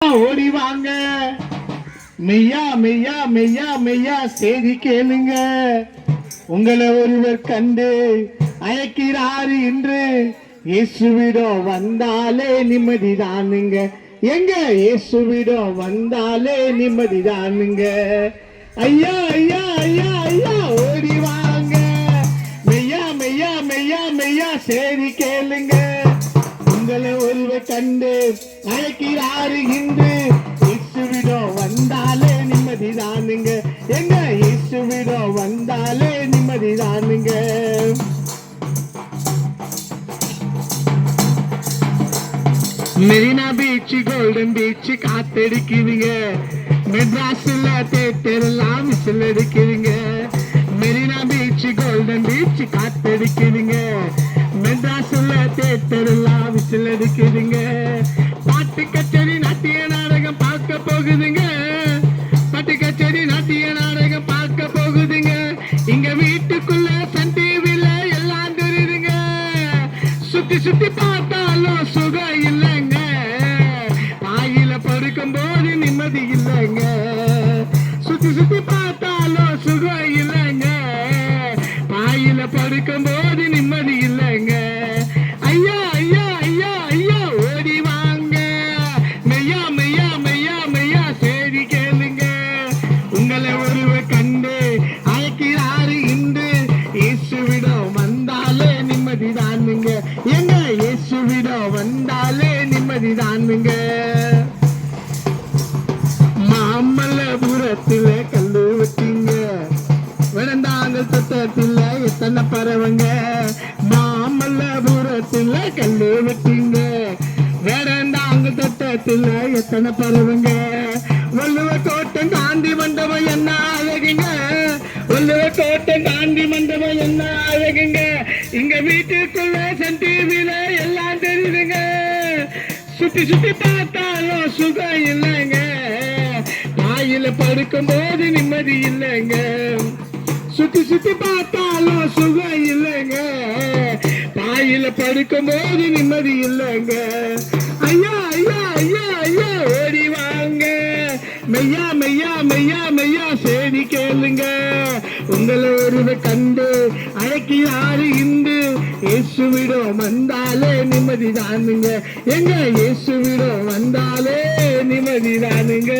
ஓடி வாங்க. மெய்யா மெய்யா மெய்யா மெய்யா செய்தி கேளுங்க. உங்களை ஒருவர் கண்டு அழைக்கிறாரு என்று இயேசுவிடம் வந்தாலே நிம்மதிதானுங்க. எங்க? இயேசுவிடம் வந்தாலே நிம்மதிதானுங்க. ஐயா ஐயா ஐயா ஐயா ஓடி வாங்க. மெய்யா மெய்யா மெய்யா மெய்யா செய்தி கேளுங்க. கண்டு அழைக்கிறாரு இன்று இயேசுவிடம் வந்தாலே நிம்மதிதானுங்க. எங்க இயேசுவிடம் வந்தாலே நிம்மதிதானுங்க. மெரினா பீச் கோல்டன் பீச் காத்தடிக்குதுங்க. மெட்ராஸ்ல தேட்டர்லாம் எல்லாம் விசில் அடிக்குதுங்க. மெரினா பீச் கோல்டன் பீச் காத்தடிக்குதுங்க. எல்லாம் அடிக்குதுங்க. பாட்டு கச்சேரி நாட்டிய நாடகம் பார்க்க போகுதுங்க. பாட்டு கச்சேரி நாட்டிய நாடகம் பார்க்க போகுதுங்க. இங்க வீட்டுக்குள்ள சன் டிவில எல்லாம் தெரியுதுங்க. சுத்தி சுத்தி பார்த்தாலும் சுகம் இல்லைங்க. வாயில படுக்கும் போது நிம்மதி இல்லைங்க. சுத்தி சுத்தி பார்த்தாலும் சுகம் இல்லைங்க. வாயில படுக்கும் போது இயேசுவிடம் வந்தாலே நிம்மதிதானுங்க மாமல்லபுரத்தில் கல்லு வச்சிங்க விடந்தாங்கல் சத்தத்துல எத்தனை பறவைங்க. மாமல்லபுரத்தில் கல்லு வச்சிங்க வேடந்தாங்க தட்டத்துல எத்தனை பறவைங்க. வள்ளுவ கோட்டம் காந்தி மண்டபம் என்ன அழகுங்க? வள்ளுவ கோட்டம் காந்தி மண்டபம் என்ன அழகுங்க? இங்க வீட்டுக்குள்ள சன் டிவில எல்லாம் தெரியுதுங்க. சுத்தி சுத்தி பார்த்தாலும் சுகம் இல்லைங்க. தாயில படுக்கும் போது நிம்மதி இல்லைங்க. சுத்தி சுத்தி பார்த்தாலும் சுகம் இல்லைங்க. தாயில படுக்கும் போது நிம்மதி இல்லைங்க. ஐயா ஐயா ஐயா ஐயா ஓடி வாங்க. மெய்யா மெய்யா மெய்யா மெய்யா செய்தி கேளுங்க. உங்களை ஒருவர் கண்டு அழைக்கிறாரு இன்று இயேசுவிடம் வந்தாலே நிம்மதிதானுங்க. எங்க இயேசுவிடம் வந்தாலே நிம்மதிதானுங்க.